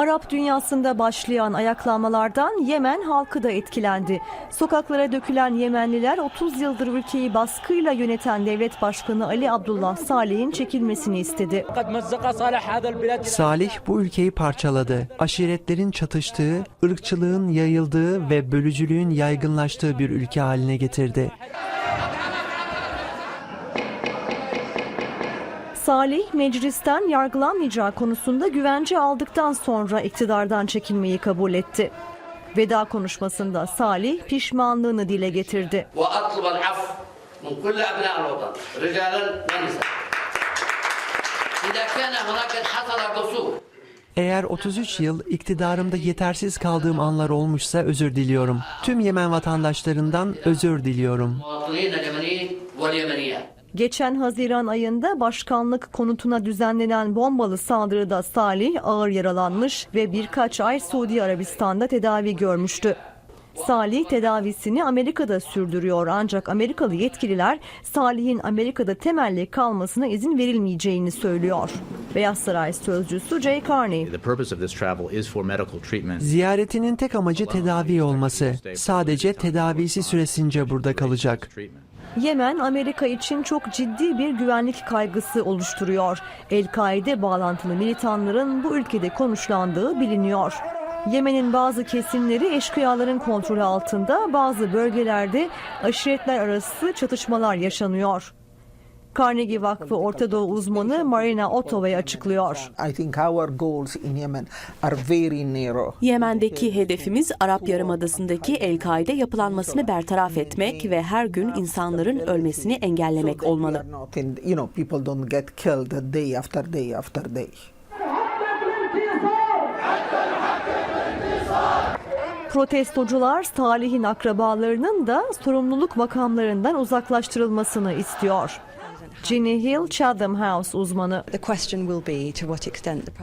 Arap dünyasında başlayan ayaklanmalardan Yemen halkı da etkilendi. Sokaklara dökülen Yemenliler 30 yıldır ülkeyi baskıyla yöneten devlet başkanı Ali Abdullah Salih'in çekilmesini istedi. Salih bu ülkeyi parçaladı. Aşiretlerin çatıştığı, ırkçılığın yayıldığı ve bölücülüğün yaygınlaştığı bir ülke haline getirdi. Salih meclisten yargılanmayacağı konusunda güvence aldıktan sonra iktidardan çekilmeyi kabul etti. Veda konuşmasında Salih pişmanlığını dile getirdi. Eğer 33 yıl iktidarımda yetersiz kaldığım anlar olmuşsa özür diliyorum. Tüm Yemen vatandaşlarından özür diliyorum. Geçen Haziran ayında başkanlık konutuna düzenlenen bombalı saldırıda Salih ağır yaralanmış ve birkaç ay Suudi Arabistan'da tedavi görmüştü. Salih tedavisini Amerika'da sürdürüyor ancak Amerikalı yetkililer Salih'in Amerika'da temelli kalmasına izin verilmeyeceğini söylüyor. Beyaz Saray sözcüsü Jay Carney. Ziyaretinin tek amacı tedavi olması. Sadece tedavisi süresince burada kalacak. Yemen Amerika için çok ciddi bir güvenlik kaygısı oluşturuyor. El-Kaide bağlantılı militanların bu ülkede konuşlandığı biliniyor. Yemen'in bazı kesimleri eşkıyaların kontrolü altında, bazı bölgelerde aşiretler arası çatışmalar yaşanıyor. Carnegie Vakfı Orta Doğu uzmanı Marina Otova'yı açıklıyor. Yemen'deki hedefimiz Arap Yarımadası'ndaki El-Kaide yapılanmasını bertaraf etmek ve her gün insanların ölmesini engellemek olmalı. Protestocular Salih'in akrabalarının da sorumluluk makamlarından uzaklaştırılmasını istiyor. Ginny Hill, Chatham House uzmanı.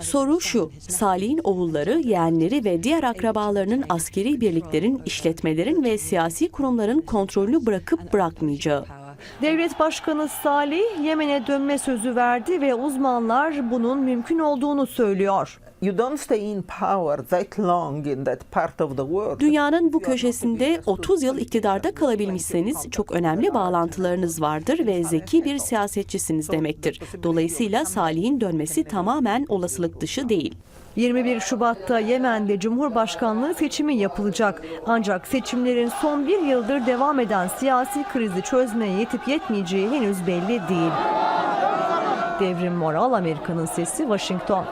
Soru şu, Salih'in oğulları, yeğenleri ve diğer akrabalarının askeri birliklerin, işletmelerin ve siyasi kurumların kontrolünü bırakıp bırakmayacağı. Devlet Başkanı Salih Yemen'e dönme sözü verdi ve uzmanlar bunun mümkün olduğunu söylüyor. You don't stay in power that long in that part of the world. Dünyanın bu köşesinde 30 yıl iktidarda kalabilmişseniz çok önemli bağlantılarınız vardır ve zeki bir siyasetçisiniz demektir. Dolayısıyla Salih'in dönmesi tamamen olasılık dışı değil. 21 Şubat'ta Yemen'de Cumhurbaşkanlığı seçimi yapılacak. Ancak seçimlerin son bir yıldır devam eden siyasi krizi çözmeye yetip yetmeyeceği henüz belli değil. Devrim Moral, Amerika'nın Sesi, Washington.